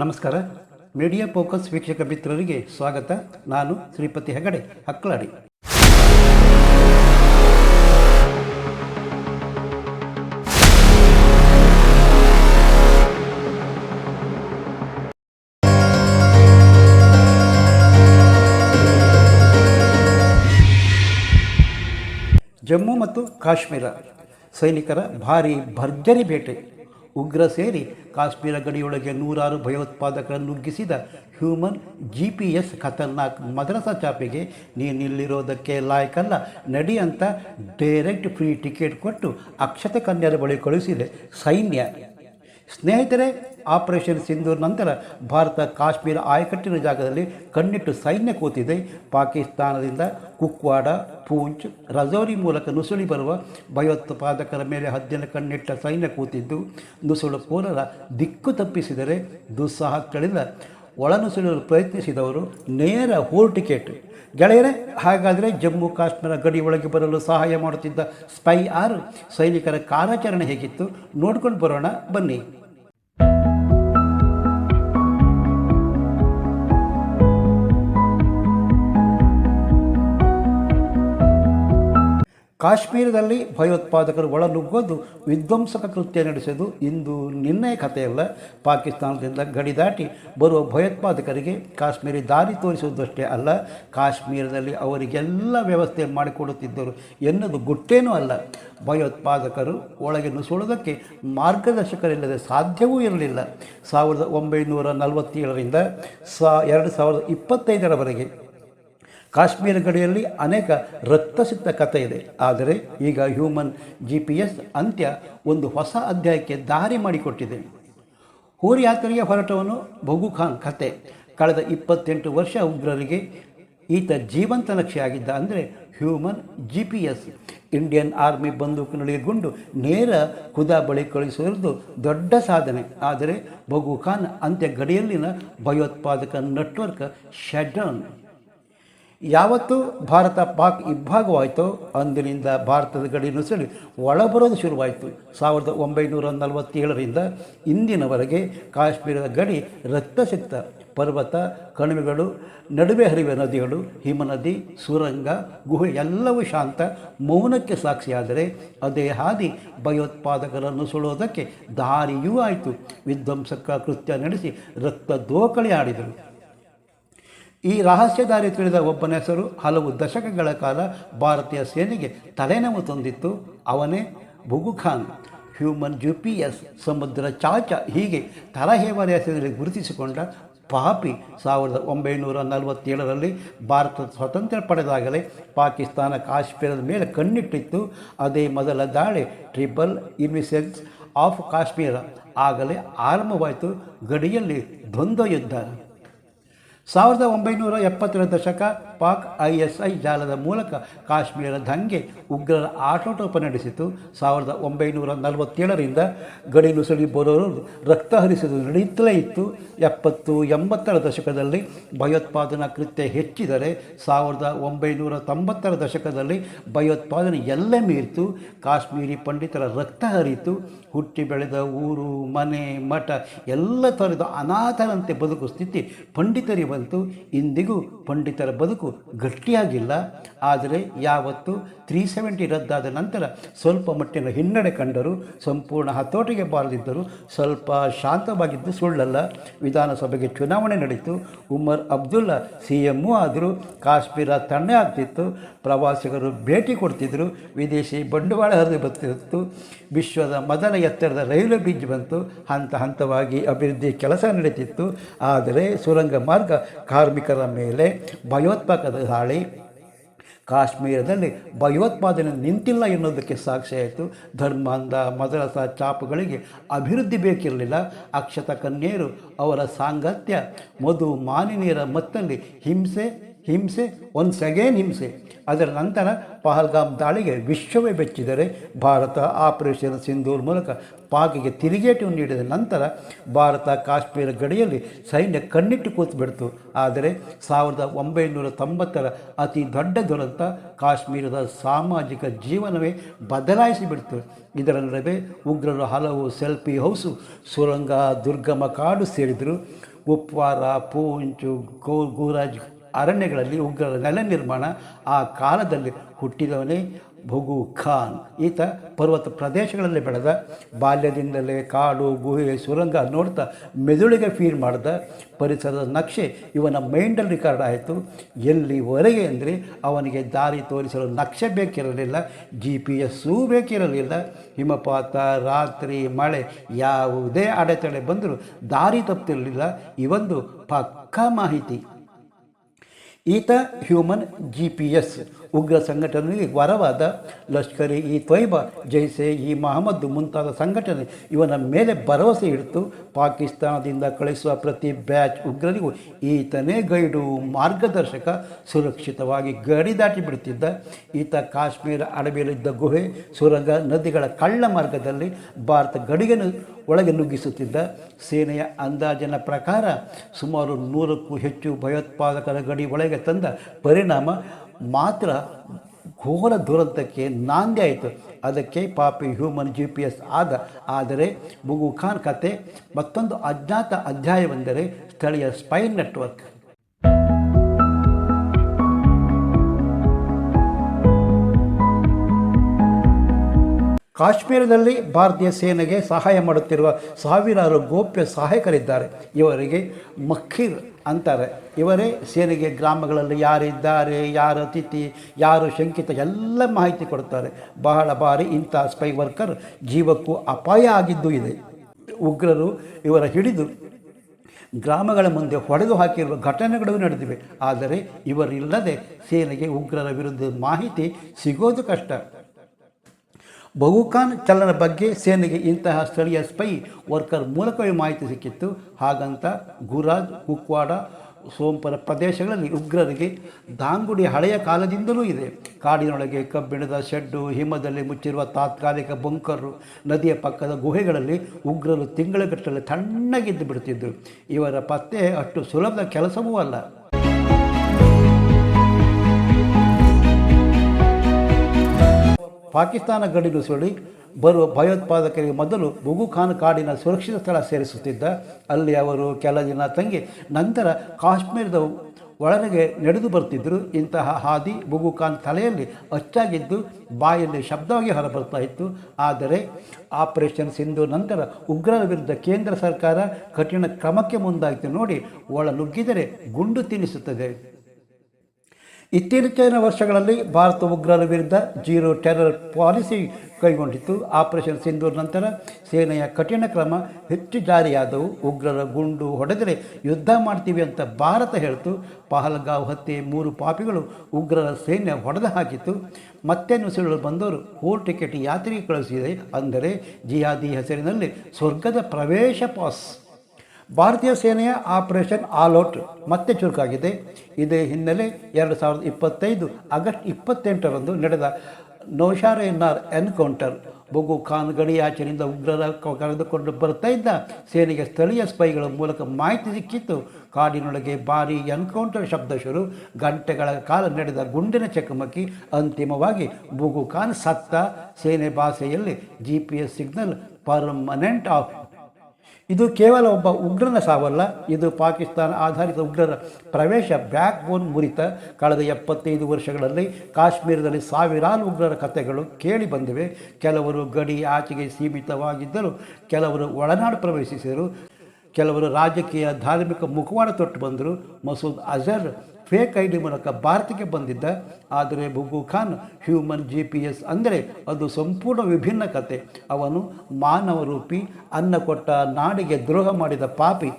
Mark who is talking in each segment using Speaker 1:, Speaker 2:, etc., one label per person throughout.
Speaker 1: ನಮಸ್ಕಾರ. Media focus ವೀಕ್ಷಕ ಮಿತ್ರರಿಗೆ ಸ್ವಾಗತ. ನಾನು ಶ್ರೀಪತಿ ಹೆಗಡೆ, ಹಕ್ಕಲಾಡಿ. ಜಮ್ಮು ಮತ್ತು ಕಾಶ್ಮೀರ ಸೈನಿಕರ ಭಾರಿ ಭರ್ಜರಿ ಬೇಟೆ. ಉಗ್ರ ಸೇರಿ ಕಾಶ್ಮೀರ ಗಡಿಯೊಳಗೆ ನೂರಾರು ಭಯೋತ್ಪಾದಕರನ್ನು ನುಗ್ಗಿಸಿದ ಹ್ಯೂಮನ್ ಜಿ ಪಿ ಎಸ್ ಖತರ್ನಾಕ್ ಮದ್ರಸಾ ಚಾಪೆಗೆ ನೀನಿಲ್ಲಿರೋದಕ್ಕೆ ಲಾಯಕಲ್ಲ. ನಡಿ ಅಂತ ಡೈರೆಕ್ಟ್ ಫ್ರೀ ಟಿಕೆಟ್ ಕೊಟ್ಟು ಅಕ್ಷತೆ ಕನ್ಯರ ಬಳಿ ಕಳುಹಿಸಿದೆ ಸೈನ್ಯ. ಸ್ನೇಹಿತರೆ, ಆಪರೇಷನ್ ಸಿಂಧೂರ್ ನಂತರ ಭಾರತ ಕಾಶ್ಮೀರ ಆಯಕಟ್ಟಿನ ಜಾಗದಲ್ಲಿ ಕಣ್ಣಿಟ್ಟು ಸೈನ್ಯ ಕೂತಿದೆ. ಪಾಕಿಸ್ತಾನದಿಂದ ಕುಕ್ವಾಡ, ಪೂಂಚ್, ರಜೌರಿ ಮೂಲಕ ನುಸುಳಿ ಬರುವ ಭಯೋತ್ಪಾದಕರ ಮೇಲೆ ಹದ್ದಿನ ಕಣ್ಣಿಟ್ಟ ಸೈನ್ಯ ಕೂತಿದ್ದು. ನುಸುಳುಕೋರರ ದಿಕ್ಕು ತಪ್ಪಿಸಿದರೆ ದುಸ್ಸಾಹಗಳಿಂದ ಒಳನುಸುಳಲು ಪ್ರಯತ್ನಿಸಿದವರು ನೇರ ಹೋಲ್ ಟಿಕೆಟ್. ಗೆಳೆಯರೇ, ಹಾಗಾದರೆ ಜಮ್ಮು ಕಾಶ್ಮೀರ ಗಡಿ ಒಳಗೆ ಬರಲು ಸಹಾಯ ಮಾಡುತ್ತಿದ್ದ ಸ್ಪೈ ಆರು ಸೈನಿಕರ ಕಾರ್ಯಾಚರಣೆ ಹೇಗಿತ್ತು ನೋಡ್ಕೊಂಡು ಬರೋಣ ಬನ್ನಿ. ಕಾಶ್ಮೀರದಲ್ಲಿ ಭಯೋತ್ಪಾದಕರು ಒಳನುಗ್ಗೋದು ವಿಧ್ವಂಸಕ ಕೃತ್ಯ ನಡೆಸೋದು ಇಂದು ನಿನ್ನೆ ಕಥೆಯಲ್ಲ. ಪಾಕಿಸ್ತಾನದಿಂದ ಗಡಿ ದಾಟಿ ಬರುವ ಭಯೋತ್ಪಾದಕರಿಗೆ ಕಾಶ್ಮೀರಿ ದಾರಿ ತೋರಿಸುವುದಷ್ಟೇ ಅಲ್ಲ, ಕಾಶ್ಮೀರದಲ್ಲಿ ಅವರಿಗೆಲ್ಲ ವ್ಯವಸ್ಥೆ ಮಾಡಿಕೊಡುತ್ತಿದ್ದರು ಎನ್ನುವುದು ಗುಟ್ಟೇನೂ ಅಲ್ಲ. ಭಯೋತ್ಪಾದಕರು ಒಳಗೆ ನುಸುಳೋದಕ್ಕೆ ಮಾರ್ಗದರ್ಶಕರಿಲ್ಲದೆ ಸಾಧ್ಯವೂ ಇರಲಿಲ್ಲ. ಸಾವಿರದ ಒಂಬೈನೂರ ನಲವತ್ತೇಳರಿಂದ ಸಾ, ಎರಡು ಸಾವಿರದ ಇಪ್ಪತ್ತೈದರವರೆಗೆ ಕಾಶ್ಮೀರ ಗಡಿಯಲ್ಲಿ ಅನೇಕ ರಕ್ತಸಿಕ್ತ ಕಥೆ ಇದೆ. ಆದರೆ ಈಗ ಹ್ಯೂಮನ್ ಜಿ ಪಿ ಎಸ್ ಅಂತ್ಯ ಒಂದು ಹೊಸ ಅಧ್ಯಾಯಕ್ಕೆ ದಾರಿ ಮಾಡಿಕೊಟ್ಟಿದೆ. ಹೂರಿ ಯಾತ್ರೆಗೆ ಹೊರಟವನು ಬಗು ಖಾನ್ ಕತೆ. ಕಳೆದ ಇಪ್ಪತ್ತೆಂಟು ವರ್ಷ ಉಗ್ರರಿಗೆ ಈತ ಜೀವಂತ ನಕ್ಷೆಯಾಗಿದ್ದ ಅಂದರೆ human G P S. Indian army ಬಂದೂಕಿನಲ್ಲಿ ಗುಂಡು ನೇರ ಖುದಾ ಬಳಿ ಕಳುಹಿಸಿರುವುದು ದೊಡ್ಡ ಸಾಧನೆ. ಆದರೆ ಬಗು ಖಾನ್ ಅಂತ್ಯ ಗಡಿಯಲ್ಲಿನ ಭಯೋತ್ಪಾದಕ ನೆಟ್ವರ್ಕ್ ಶಟ್ಡೌನ್ ಯಾವತ್ತು ಭಾರತ ಪಾಕ್ ಇಬ್ಬಾಗವಾಯಿತೋ ಅಂದಿನಿಂದ ಭಾರತದ ಗಡಿ ನುಸುಳಿ ಒಳಬರೋದು ಶುರುವಾಯಿತು. ಸಾವಿರದ ಒಂಬೈನೂರ ನಲವತ್ತೇಳರಿಂದ ಇಂದಿನವರೆಗೆ ಕಾಶ್ಮೀರದ ಗಡಿ ರಕ್ತಸಿಕ್ತ ಪರ್ವತ, ಕಣಿವೆಗಳು, ನಡುವೆ ಹರಿಯುವ ನದಿಗಳು, ಹಿಮನದಿ, ಸುರಂಗ, ಗುಹೆ ಎಲ್ಲವೂ ಶಾಂತ, ಮೌನಕ್ಕೆ ಸಾಕ್ಷಿಯಾದರೆ ಅದೇ ಹಾದಿ ಭಯೋತ್ಪಾದಕರನ್ನು ಸುಳೋದಕ್ಕೆ ದಾರಿಯೂ ಆಯಿತು. ವಿಧ್ವಂಸಕ ಕೃತ್ಯ ನಡೆಸಿ ರಕ್ತ ದೋಕಳಿ ಆಡಿದರು. ಈ ರಹಸ್ಯ ದಾರಿ ತಿಳಿದ ಒಬ್ಬನ ಹೆಸರು ಹಲವು ದಶಕಗಳ ಕಾಲ ಭಾರತೀಯ ಸೇನೆಗೆ ತಲೆನೋವು ತಂದಿತ್ತು. ಅವನೇ ಬುಗುಖಾನ್ ಹ್ಯೂಮನ್ ಜು ಪಿ ಎಸ್ ಸಮುದ್ರ ಚಾಚ ಹೀಗೆ ತಲಹೇವರ ಹೆಸರಲ್ಲಿ ಗುರುತಿಸಿಕೊಂಡ ಪಾಪಿ ಸಾವಿರದ ಒಂಬೈನೂರ ನಲವತ್ತೇಳರಲ್ಲಿ ಭಾರತ ಸ್ವಾತಂತ್ರ್ಯ ಪಡೆದಾಗಲೇ ಪಾಕಿಸ್ತಾನ ಕಾಶ್ಮೀರದ ಮೇಲೆ ಕಣ್ಣಿಟ್ಟಿತ್ತು. ಅದೇ ಮೊದಲ ದಾಳಿ ಟ್ರಿಬಲ್ ಇಮಿಸೆಲ್ಸ್ ಆಫ್ ಕಾಶ್ಮೀರ ಆಗಲೇ ಆರಂಭವಾಯಿತು. ಗಡಿಯಲ್ಲಿ ದ್ವಂದ್ವ ಯುದ್ಧ. ಸಾವಿರದ ಒಂಬೈನೂರ ಎಪ್ಪತ್ತರ ದಶಕ ಪಾಕ್ ಐ ಎಸ್ ಐ ಜಾಲದ ಮೂಲಕ ಕಾಶ್ಮೀರ ದಂಗೆ ಉಗ್ರರ ಆಟೋಟೋಪ ನಡೆಸಿತು. ಸಾವಿರದ ಒಂಬೈನೂರ ನಲವತ್ತೇಳರಿಂದ ಗಡಿ ನುಸುಳಿ ಬರೋರು ರಕ್ತ ಹರಿಸಲು ನಡೆಯುತ್ತಲೇ ಇತ್ತು. ಎಪ್ಪತ್ತು ಎಂಬತ್ತರ ದಶಕದಲ್ಲಿ ಭಯೋತ್ಪಾದನಾ ಕೃತ್ಯ ಹೆಚ್ಚಿದರೆ ಸಾವಿರದ ಒಂಬೈನೂರ ತೊಂಬತ್ತರ ದಶಕದಲ್ಲಿ ಭಯೋತ್ಪಾದನೆ ಎಲ್ಲ ಮೀರಿತು. ಕಾಶ್ಮೀರಿ ಪಂಡಿತರ ರಕ್ತ ಹರಿತು ಹುಟ್ಟಿ ಬೆಳೆದ ಊರು, ಮನೆ, ಮಠ ಎಲ್ಲ ಥರದ ಅನಾಥರಂತೆ ಬದುಕು ಸ್ಥಿತಿ ಪಂಡಿತರಿಗೆ ಬಂತು. ಇಂದಿಗೂ ಪಂಡಿತರ ಬದುಕು ಗಟ್ಟಿಯಾಗಿಲ್ಲ. ಆದರೆ ಯಾವತ್ತು ತ್ರೀ ಸೆವೆಂಟಿ ರದ್ದಾದ ನಂತರ ಸ್ವಲ್ಪ ಮಟ್ಟಿನ ಹಿನ್ನಡೆ ಕಂಡರು, ಸಂಪೂರ್ಣ ಹತೋಟಿಗೆ ಬಾರದಿದ್ದರು ಸ್ವಲ್ಪ ಶಾಂತವಾಗಿದ್ದು ಸುಳ್ಳಲ್ಲ. ವಿಧಾನಸಭೆಗೆ ಚುನಾವಣೆ ನಡೆಯಿತು. ಉಮರ್ ಅಬ್ದುಲ್ಲಾ ಸಿ ಎಮ್ಮು ಆದರು ಕಾಶ್ಮೀರ ತಣ್ಣೆ ಆಗ್ತಿತ್ತು. ಪ್ರವಾಸಿಗರು ಭೇಟಿ ಕೊಡ್ತಿದ್ದರು ವಿದೇಶಿ ಬಂಡವಾಳ ಹರಿದು ಬರ್ತಿತ್ತು. ವಿಶ್ವದ ಮೊದಲ ಎತ್ತರದ ರೈಲ್ವೆ ಬ್ರಿಡ್ಜ್ ಬಂತು. ಹಂತ ಹಂತವಾಗಿ ಅಭಿವೃದ್ಧಿ ಕೆಲಸ ನಡೀತಿತ್ತು. ಆದರೆ ಸುರಂಗ ಮಾರ್ಗ ಕಾರ್ಮಿಕರ ಮೇಲೆ ಭಯೋತ್ಪಾದಕ ದಾಳಿ. ಕಾಶ್ಮೀರದಲ್ಲಿ ಭಯೋತ್ಪಾದನೆ ನಿಂತಿಲ್ಲ ಎನ್ನುವುದಕ್ಕೆ ಸಾಕ್ಷಿಯಾಯಿತು ಧರ್ಮಾಂಧ, ಮದರಸ, ಚಾಪುಗಳಿಗೆ ಅಭಿವೃದ್ಧಿ ಬೇಕಿರಲಿಲ್ಲ. ಅಕ್ಷತ ಕನ್ಯೆಯರು ಅವರ ಸಾಂಗತ್ಯ, ಮಧು ಮಾನಿನಿಯರ ಮತ್ತಲ್ಲಿ ಹಿಂಸೆ ಹಿಂಸೆ ಒನ್ಸ್ ಅಗೇನ್ ಹಿಂಸೆ. ಅದರ ನಂತರ ಪಹಲ್ಗಾಮ್ ದಾಳಿಗೆ ವಿಶ್ವವೇ ಬೆಚ್ಚಿದರೆ ಭಾರತ ಆಪರೇಷನ್ ಸಿಂಧೂರ್ ಮೂಲಕ ಪಾಕಿಗೆ ತಿರುಗೇಟು ನೀಡಿದ ನಂತರ ಭಾರತ ಕಾಶ್ಮೀರ ಗಡಿಯಲ್ಲಿ ಸೈನ್ಯ ಕಣ್ಣಿಟ್ಟು ಕೂತು ಬಿಡ್ತು ಆದರೆ ಸಾವಿರದ ಒಂಬೈನೂರ ತೊಂಬತ್ತರ ಅತಿ ದೊಡ್ಡ ದುರಂತ ಕಾಶ್ಮೀರದ ಸಾಮಾಜಿಕ ಜೀವನವೇ ಬದಲಾಯಿಸಿ ಬಿಡ್ತು. ಇದರ ನಡುವೆ ಉಗ್ರರು ಹಲವು ಸೆಲ್ಫಿ ಹೌಸು, ಸುರಂಗ, ದುರ್ಗಮ ಕಾಡು ಸೇರಿದರು. ಉಪ್ವಾರ, ಪೂಂಚು, ಗೋ, ಗೂರಾಜ್ ಅರಣ್ಯಗಳಲ್ಲಿ ಉಗ್ರರ ನೆಲೆ ನಿರ್ಮಾಣ ಆ ಕಾಲದಲ್ಲಿ ಹುಟ್ಟಿದವನೇ ಭುಗು ಖಾನ್. ಈತ ಪರ್ವತ ಪ್ರದೇಶಗಳಲ್ಲಿ ಬೆಳೆದ, ಬಾಲ್ಯದಿಂದಲೇ ಕಾಡು, ಗುಹೆ, ಸುರಂಗ ನೋಡ್ತಾ ಮೆದುಳಿಗೆ ಫೀಲ್ ಮಾಡಿದ ಪರಿಸರದ ನಕ್ಷೆ ಇವನ ಮೈಂಡಲ್ಲಿ ರಿಕಾರ್ಡ್ ಆಯಿತು. ಎಲ್ಲಿವರೆಗೆ ಅಂದರೆ ಅವನಿಗೆ ದಾರಿ ತೋರಿಸಲು ನಕ್ಷೆ ಬೇಕಿರಲಿಲ್ಲ, ಜಿ ಪಿ ಎಸ್ಸೂ ಬೇಕಿರಲಿಲ್ಲ. ಹಿಮಪಾತ, ರಾತ್ರಿ, ಮಳೆ ಯಾವುದೇ ಅಡೆತಡೆ ಬಂದರೂ ದಾರಿ ತಪ್ಪಿರಲಿಲ್ಲ ಇವೊಂದು ಪಕ್ಕಾ ಮಾಹಿತಿ. ಈತ ಹ್ಯೂಮನ್ ಜಿ ಪಿ ಎಸ್ ಉಗ್ರ ಸಂಘಟನೆಗೆ ವರವಾದ ಲಷ್ಕರಿ ಈ ತ್ವೈಬ ಜೈಸೆ ಈ ಮಹಮ್ಮದ್ ಮುಂತಾದ ಸಂಘಟನೆ ಇವನ ಮೇಲೆ ಭರವಸೆ ಇಡ್ತು ಪಾಕಿಸ್ತಾನದಿಂದ ಕಳಿಸುವ ಪ್ರತಿ ಬ್ಯಾಚ್ ಉಗ್ರರಿಗೂ ಈತನೇ ಗೈಡು, ಮಾರ್ಗದರ್ಶಕ, ಸುರಕ್ಷಿತವಾಗಿ ಗಡಿ ದಾಟಿ ಬಿಡುತ್ತಿದ್ದ ಈತ ಕಾಶ್ಮೀರ ಅಡವಿಯಲ್ಲಿದ್ದ ಗುಹೆ, ಸುರಂಗ ನದಿಗಳ ಕಳ್ಳ ಮಾರ್ಗದಲ್ಲಿ ಭಾರತ ಗಡಿಗೆ ಒಳಗೆ ನುಗ್ಗಿಸುತ್ತಿದ್ದ ಸೇನೆಯ ಅಂದಾಜಿನ ಪ್ರಕಾರ ಸುಮಾರು ನೂರಕ್ಕೂ ಹೆಚ್ಚು ಭಯೋತ್ಪಾದಕರ ಗಡಿ ಒಳಗೆ ತಂದ ಪರಿಣಾಮ ಮಾತ್ರ ಘೋರ ದುರಂತಕ್ಕೆ ನಾಂದಿ ಆಯಿತು. ಅದಕ್ಕೆ ಪಾಪಿ ಹ್ಯೂಮನ್ ಜಿ ಪಿ ಎಸ್ ಆದ, ಆದರೆ ಮುಗು ಖಾನ್ ಕತೆ ಮತ್ತೊಂದು ಅಜ್ಞಾತ ಅಧ್ಯಾಯವೆಂದರೆ ಸ್ಥಳೀಯ ಸ್ಪೈ ನೆಟ್ವರ್ಕ್ ಕಾಶ್ಮೀರದಲ್ಲಿ ಭಾರತೀಯ ಸೇನೆಗೆ ಸಹಾಯ ಮಾಡುತ್ತಿರುವ ಸಾವಿರಾರು ಗೋಪ್ಯ ಸಹಾಯಕರಿದ್ದಾರೆ. ಇವರಿಗೆ ಮಖೀರ್ ಅಂತಾರೆ. ಇವರೇ ಸೇನೆಗೆ ಗ್ರಾಮಗಳಲ್ಲಿ ಯಾರಿದ್ದಾರೆ, ಯಾರು ಅತಿಥಿ ಯಾರು ಶಂಕಿತ ಎಲ್ಲ ಮಾಹಿತಿ ಕೊಡ್ತಾರೆ. ಬಹಳ ಬಾರಿ ಇಂಥ ಸ್ಪೈ ವರ್ಕರ್ ಜೀವಕ್ಕೂ ಅಪಾಯ ಆಗಿದ್ದು ಇದೆ. ಉಗ್ರರು ಇವರ ಹಿಡಿದು ಗ್ರಾಮಗಳ ಮುಂದೆ ಹೊಡೆದು ಹಾಕಿರುವ ಘಟನೆಗಳು ನಡೆದಿವೆ. ಆದರೆ ಇವರಿಲ್ಲದೆ ಸೇನೆಗೆ ಉಗ್ರರ ವಿರುದ್ಧ ಮಾಹಿತಿ ಸಿಗೋದು ಕಷ್ಟ. ಬಹುಖಾನ್ ಚಲನ ಬಗ್ಗೆ ಸೇನೆಗೆ ಇಂತಹ ಸ್ಥಳೀಯ ಸ್ಪೈ ವರ್ಕರ್ ಮೂಲಕವೇ ಮಾಹಿತಿ ಸಿಕ್ಕಿತ್ತು. ಹಾಗಂತ ಗುರಾಜ್, ಕುಕ್ವಾಡ, ಸೋಂಪರ ಪ್ರದೇಶಗಳಲ್ಲಿ ಉಗ್ರರಿಗೆ ದಾಂಗುಡಿ ಹಳೆಯ ಕಾಲದಿಂದಲೂ ಇದೆ. ಕಾಡಿನೊಳಗೆ ಕಬ್ಬಿಣದ ಶೆಡ್ಡು, ಹಿಮದಲ್ಲಿ ಮುಚ್ಚಿರುವ ತಾತ್ಕಾಲಿಕ ಬಂಕರು ನದಿಯ ಪಕ್ಕದ ಗುಹೆಗಳಲ್ಲಿ ಉಗ್ರರು ತಿಂಗಳಗಟ್ಟಲೆ ತಣ್ಣಗಿದ್ದು ಬಿಡುತ್ತಿದ್ದರು ಇವರ ಪತ್ತೆ ಅಷ್ಟು ಸುಲಭದ ಕೆಲಸವೂ ಅಲ್ಲ. ಪಾಕಿಸ್ತಾನ ಗಡಿ ನುಸುಳಿ ಬರುವ ಭಯೋತ್ಪಾದಕರಿಗೆ ಮೊದಲು ಬುಗುಖಾನ್ ಕಾಡಿನ ಸುರಕ್ಷಿತ ಸ್ಥಳ ಸೇರಿಸುತ್ತಿದ್ದ, ಅಲ್ಲಿ ಅವರು ಕೆಲ ದಿನ ತಂಗಿ, ನಂತರ ಕಾಶ್ಮೀರದ ಒಳಗೆ ನಡೆದು ಬರ್ತಿದ್ದರು ಇಂತಹ ಹಾದಿ ಬುಗುಖಾನ್ ತಲೆಯಲ್ಲಿ ಅಚ್ಚಾಗಿದ್ದು, ಬಾಯಲ್ಲಿ ಶಬ್ದವಾಗಿ ಹೊರಬರ್ತಾ ಇತ್ತು. ಆದರೆ ಆಪರೇಷನ್ ಸಿಂಧು ನಂತರ ಉಗ್ರರ ವಿರುದ್ಧ ಕೇಂದ್ರ ಸರ್ಕಾರ ಕಠಿಣ ಕ್ರಮಕ್ಕೆ ಮುಂದಾಯಿತು ನೋಡಿ ಒಳ ನುಗ್ಗಿದರೆ ಗುಂಡು ತಿನ್ನಿಸುತ್ತದೆ. ಇತ್ತೀಚಿನ ವರ್ಷಗಳಲ್ಲಿ ಭಾರತ ಉಗ್ರರ ವಿರುದ್ಧ ಜೀರೋ ಟೆರರ್ ಪಾಲಿಸಿ ಕೈಗೊಂಡಿತ್ತು. ಆಪರೇಷನ್ ಸಿಂಧೂರ್ ನಂತರ ಸೇನೆಯ ಕಠಿಣ ಕ್ರಮ ಹೆಚ್ಚು ಜಾರಿಯಾದವು. ಉಗ್ರರ ಗುಂಡು ಹೊಡೆದರೆ ಯುದ್ಧ ಮಾಡ್ತೀವಿ ಅಂತ ಭಾರತ ಹೇಳ್ತು. ಪಹಲ್ಗಾವ್ ಹತ್ಯೆ ಮೂರು ಪಾಪಿಗಳು ಉಗ್ರರ ಸೈನ್ಯ ಹೊಡೆದು ಹಾಕಿತ್ತು ಮತ್ತೆ ನುಸುಳು ಬಂದವರು ಹೋಲ್ ಟಿಕೆಟ್ ಯಾತ್ರೆಗೆ ಕಳಿಸಿದೆ ಅಂದರೆ ಜಿಯಾದಿ ಹೆಸರಿನಲ್ಲಿ ಸ್ವರ್ಗದ ಪ್ರವೇಶ ಪಾಸ್. ಭಾರತೀಯ ಸೇನೆಯ ಆಪರೇಷನ್ ಆಲ್ ಔಟ್ ಮತ್ತೆ ಚುರುಕಾಗಿದೆ. ಇದೇ ಹಿನ್ನೆಲೆ ಎರಡು ಸಾವಿರದ ಇಪ್ಪತ್ತೈದು ಆಗಸ್ಟ್ ಇಪ್ಪತ್ತೆಂಟರಂದು ನಡೆದ ನೌಶಾರೇನಾರ್ ಎನ್ಕೌಂಟರ್, ಬೊಗು ಖಾನ್ ಗಡಿಯಾಚೆಯಿಂದ ಉಗ್ರರ ಕರೆದುಕೊಂಡು ಬರ್ತಾ ಇದ್ದ ಸೇನೆಗೆ ಸ್ಥಳೀಯ ಸ್ಪೈಗಳ ಮೂಲಕ ಮಾಹಿತಿ ಸಿಕ್ಕಿತ್ತು. ಕಾಡಿನೊಳಗೆ ಭಾರೀ ಎನ್ಕೌಂಟರ್ ಶಬ್ದ ಶುರು. ಗಂಟೆಗಳ ಕಾಲ ನಡೆದ ಗುಂಡಿನ ಚಕಮಕಿ ಅಂತಿಮವಾಗಿ ಬುಗು ಖಾನ್ ಸತ್ತ ಸೇನೆ ಭಾಷೆಯಲ್ಲಿ G P S signal permanent off ಇದು ಕೇವಲ ಒಬ್ಬ ಉಗ್ರನ ಸಾವಲ್ಲ, ಇದು ಪಾಕಿಸ್ತಾನ ಆಧಾರಿತ ಉಗ್ರರ ಪ್ರವೇಶ ಬ್ಯಾಕ್ ಬೋನ್ ಮುರಿತ. ಕಳೆದ ಎಪ್ಪತ್ತೈದು ವರ್ಷಗಳಲ್ಲಿ ಕಾಶ್ಮೀರದಲ್ಲಿ ಸಾವಿರಾರು ಉಗ್ರರ ಕಥೆಗಳು ಕೇಳಿ ಬಂದಿವೆ. ಕೆಲವರು ಗಡಿ ಆಚೆಗೆ ಸೀಮಿತವಾಗಿದ್ದರು ಕೆಲವರು ಒಳನಾಡು ಪ್ರವೇಶಿಸಿದರು. ಕೆಲವರು ರಾಜಕೀಯ ಧಾರ್ಮಿಕ ಮುಖವಾಡ ತೊಟ್ಟು ಬಂದರು. Masood Azhar fake I D ಮೂಲಕ ಭಾರತಕ್ಕೆ ಬಂದಿದ್ದ. ಆದರೆ Bugu Khan human G P S ಅಂದರೆ ಅದು ಸಂಪೂರ್ಣ ವಿಭಿನ್ನ ಕತೆ. ಅವನು ಮಾನವ ರೂಪಿ, ಅನ್ನ ಕೊಟ್ಟ ನಾಡಿಗೆ ದ್ರೋಹ ಮಾಡಿದ ಪಾಪಿ.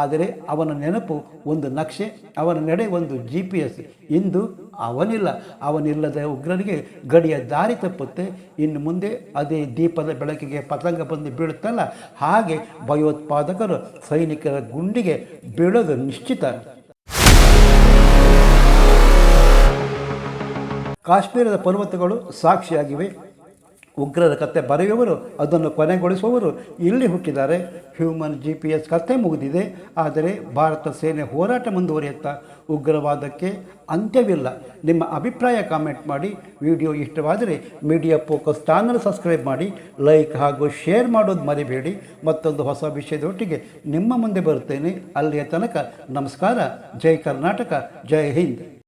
Speaker 1: ಆದರೆ ಅವನ ನೆನಪು ಒಂದು ನಕ್ಷೆ, ಅವನ ನಡೆ ಒಂದು ಜಿ ಪಿ ಎಸ್ ಇಂದು ಅವನಿಲ್ಲ. ಅವನಿಲ್ಲದ ಉಗ್ರರಿಗೆ ಗಡಿಯ ದಾರಿ ತಪ್ಪುತ್ತೆ. ಇನ್ನು ಮುಂದೆ ಅದೇ ದೀಪದ ಬೆಳಕಿಗೆ ಪತಂಗ ಬಂದು ಬೀಳುತ್ತಲ್ಲ, ಹಾಗೆ ಭಯೋತ್ಪಾದಕರು ಸೈನಿಕರ ಗುಂಡಿಗೆ ಬೀಳೋದು ನಿಶ್ಚಿತ. ಕಾಶ್ಮೀರದ ಪರ್ವತಗಳು ಸಾಕ್ಷಿಯಾಗಿವೆ. ಉಗ್ರರ ಕತೆ ಬರೆಯುವವರು ಅದನ್ನು ಕೊನೆಗೊಳಿಸುವವರು ಇಲ್ಲಿ ಹುಟ್ಟಿದ್ದಾರೆ. ಹ್ಯೂಮನ್ ಜಿ ಪಿ ಎಸ್ ಕತೆ ಮುಗಿದಿದೆ. ಆದರೆ ಭಾರತ ಸೇನೆ ಹೋರಾಟ ಮುಂದುವರಿಯುತ್ತಾ? ಉಗ್ರವಾದಕ್ಕೆ ಅಂತ್ಯವಿಲ್ಲ. ನಿಮ್ಮ ಅಭಿಪ್ರಾಯ ಕಾಮೆಂಟ್ ಮಾಡಿ. ವಿಡಿಯೋ ಇಷ್ಟವಾದರೆ ಮೀಡಿಯಾ ಫೋಕಸ್ ಚಾನಲ್ ಸಬ್ಸ್ಕ್ರೈಬ್ ಮಾಡಿ. ಲೈಕ್ ಹಾಗೂ ಶೇರ್ ಮಾಡೋದು ಮರಿಬೇಡಿ. ಮತ್ತೊಂದು ಹೊಸ ವಿಷಯದೊಟ್ಟಿಗೆ ನಿಮ್ಮ ಮುಂದೆ ಬರುತ್ತೇನೆ. ಅಲ್ಲಿಯ ತನಕ ನಮಸ್ಕಾರ. ಜೈ ಕರ್ನಾಟಕ. ಜೈ ಹಿಂದ್.